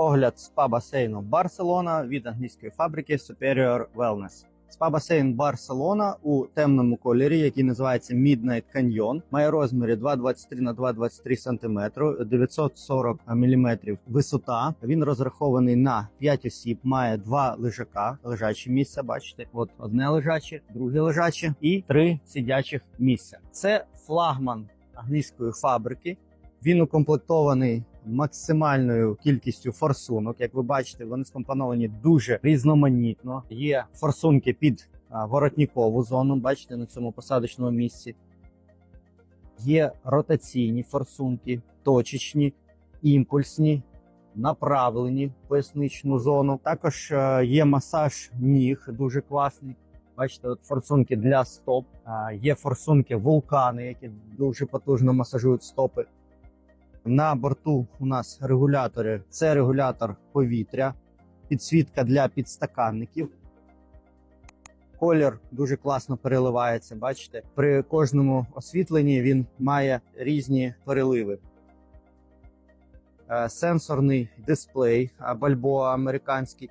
Огляд спа-басейну Барселона від англійської фабрики Superior Wellness. Спа-басейн Барселона у темному кольорі, який називається Midnight Canyon, має розміри 2,23 на 2,23 см, 940 мм висота. Він розрахований на 5 осіб, має два лежака, лежачі місця. Бачите, от одне лежаче, друге лежаче і три сидячих місця. Це флагман англійської фабрики. Він укомплектований максимальною кількістю форсунок. Як ви бачите, вони скомпоновані дуже різноманітно. Є форсунки під воротнікову зону. Бачите на цьому посадочному місці. Є ротаційні форсунки, точечні, імпульсні, направлені в поясничну зону. Також е, є масаж ніг, дуже класний. Бачите, от форсунки для стоп. Є форсунки вулкани, які дуже потужно масажують стопи. На борту у нас регулятори. Це регулятор повітря, підсвітка для підстаканників. Колір дуже класно переливається. Бачите, при кожному освітленні він має різні переливи. Е, Сенсорний дисплей а, Balboa американський.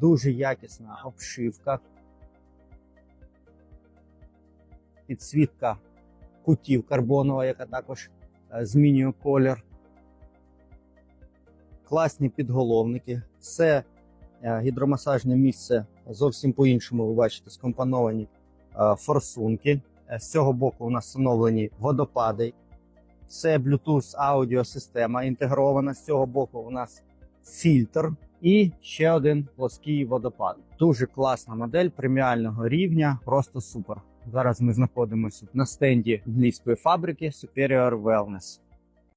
Дуже якісна обшивка. Підсвітка кутів карбонова, яка також е, змінює колір. Класні підголовники. Це е, гідромасажне місце зовсім по-іншому. Ви бачите, скомпоновані е, форсунки. З цього боку у нас встановлені водопади. Це Bluetooth аудіосистема інтегрована. З цього боку у нас фільтр і ще один плоский водопад. Дуже класна модель преміального рівня, просто супер. Зараз ми знаходимося на стенді англійської фабрики Superior Wellness.